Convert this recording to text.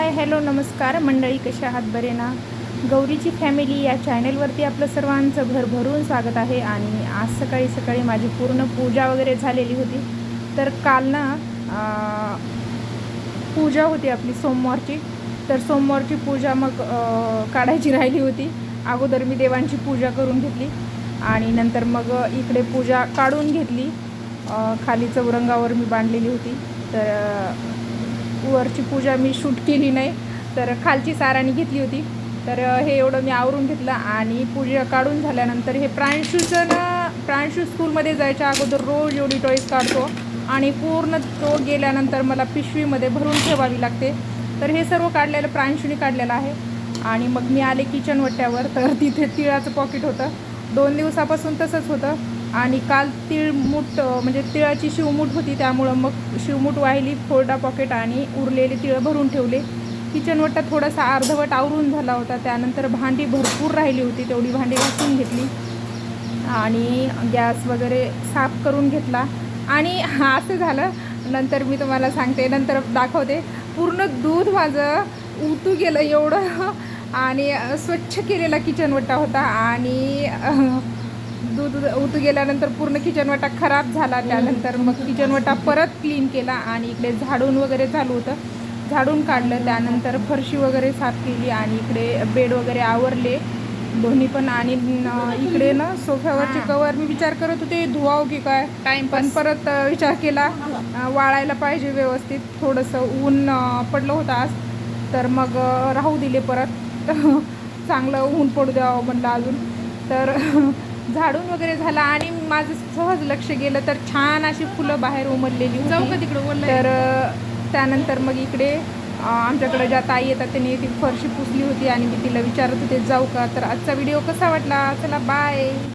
Hi hello नमस्कार. मंडळी कशा आहात? बरे ना? गौरीची फॅमिली या चॅनेलवरती आपलं सर्वांचं घर भरून स्वागत आहे आणि आज सकाळी सकाळी माझी पूर्ण पूजा वगैरे झालेली होती. तर काल ना पूजा होती आपली सोमवारची. तर सोमवारची पूजा मग काढायची राहिली होती. अगोदर मी देवांची पूजा करून घेतली आणि नंतर मग इकडे पूजा काढून घेतली. खाली चौरंगावर मी बांधलेली होती. तर वरची पूजा मी शूट केली नाही तर खालची साराणी घेतली होती. तर हे एवढं मी आवरून घेतलं आणि पूजा काढून झाल्यानंतर हे प्रांशूचं ना प्रांशू स्कूलमध्ये जायच्या अगोदर रोज एवढी टॉईस काढतो आणि पूर्ण तो गेल्यानंतर मला पिशवीमध्ये भरून ठेवावी लागते. तर हे सर्व काढलेलं प्रांशूने काढलेलं आहे आणि मग मी आले किचन वट्ट्यावर तर तिथे तिळाचं पॉकेट होतं. दोन दिवसापासून तसंच होतं. आणि काल तिळमूट म्हणजे तिळाची शिवमूठ होती त्यामुळं मग शिवमूठ वाहिली फोरडा पॉकेट आणि उरलेले तिळं भरून ठेवले. किचनवटा थोडासा अर्धवट आवरून झाला होता त्यानंतर भांडी भरपूर राहिली होती तेवढी भांडी घासून घेतली. आणि गॅस वगैरे साफ करून घेतला. आणि असं झालं नंतर मी तुम्हाला सांगते नंतर दाखवते. पूर्ण दूध माझं उतू गेलं एवढं. आणि स्वच्छ केलेला किचनवट्टा होता. आणि दूध उतू गेल्यानंतर पूर्ण किचन वाटा खराब झाला. त्यानंतर मग किचन वाटा परत क्लीन केला आणि इकडे झाडून वगैरे चालू होतं. झाडून काढलं. त्यानंतर फरशी वगैरे साफ केली आणि इकडे बेड वगैरे आवरले. दोन्ही पण आणि इकडे ना सोफ्यावरचे कवर मी विचार करत होते धुवाव की काय? टाइम पण परत विचार केला वाळायला पाहिजे व्यवस्थित. थोडंसं ऊन पडलं होतं आज. तर मग राहू दिले परत. चांगलं ऊन पडू द्यावं म्हणलं अजून. तर झाडून वगैरे झाला आणि माझं सहज लक्ष गेलं तर छान अशी फुलं बाहेर उमरलेली होती. तिकडं तर त्यानंतर मग इकडे आमच्याकडे ज्या ताई येतात त्यांनी ती फरशी पुसली होती आणि मी तिला विचारत होते जाऊ का? तर आजचा व्हिडिओ कसा वाटला? चला बाय